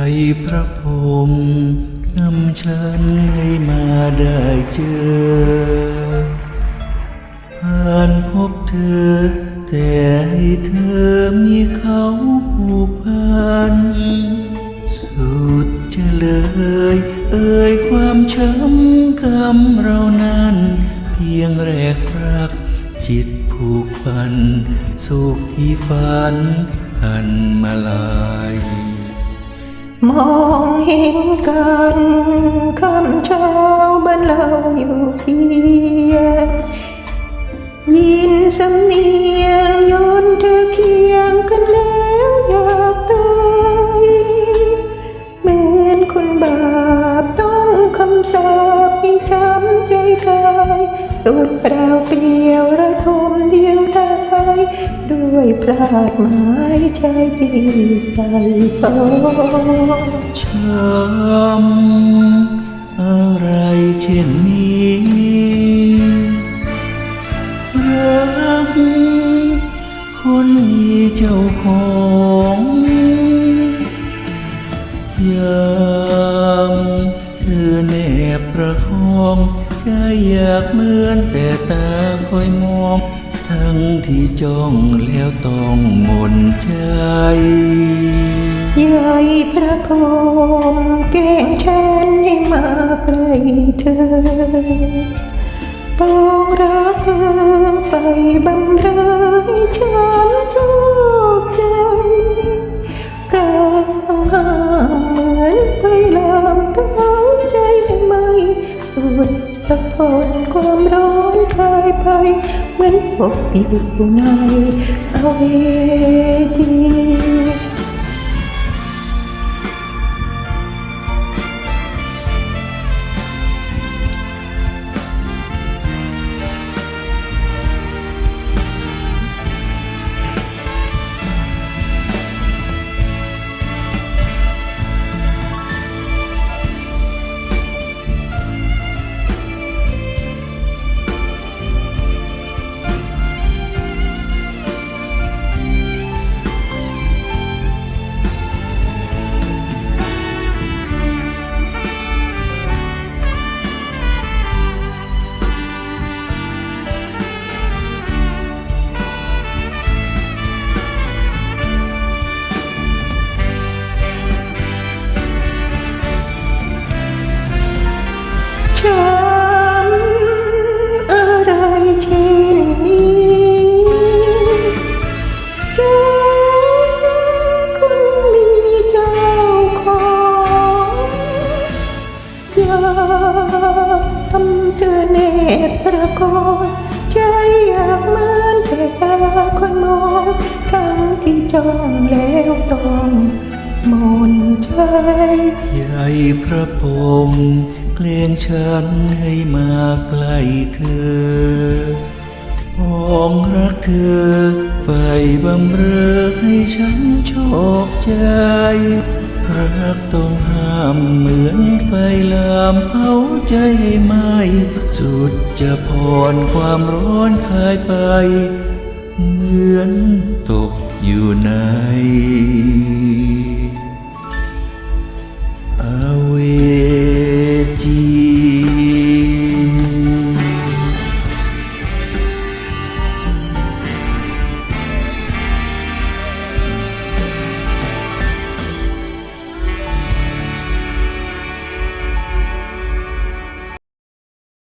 พระพรหมนำฉันให้มาได้เจอ ผ่านพบเธอ แต่ให้เธอมีเขาผูกพัน สุดจะเลยเอ่ยความช้ำคำเรานั้น เพียงแรกรักจิตผูกพัน สุขที่ฝันพันมาลาย มองเห็นกันคำเช้าบ้านเราอยู่เพียงยินสำเนียงยนเธอเคียงกันแล้วอยากตายเหมือนคนบาปต้องคำสาปให้ช้ำใจกายสุดเปล่าเปลี่ยวระทมเดียว ด้วยพลาดหมายใจที่ใจพอช้ำอะไรเช่นนี้รักคนมีเจ้าของยามเธอแนบประคองใจอยากเหมือนแต่ตาคอยมอง ทั้งที่จ้องแล้วต้องหมนใจใหญ่พระพรหมแก้งฉันให้มาใกล้เธอปองรักเธอไฟบำเรอให้ฉันโชคใจกลางห้าเหมือนไฟลามเท้าใจไม่สุดจะทนความร้ อนคลายไอยากทำเธอเนตรประกอบใจอยากเหมือนแต่ตาคนมองทั้งที่จ้องแล้วต้องมนใจใหญ่พระพรมเกรงฉันให้มาใกล้เธอมองรักเธอไฟบำเรอให้ฉันโชคใจ รักต้องห้ามเหมือนไฟลามเผาใจให้ไหมสุดจะผ่อนความร้อนคลายไป เหมือนตกอยู่ใน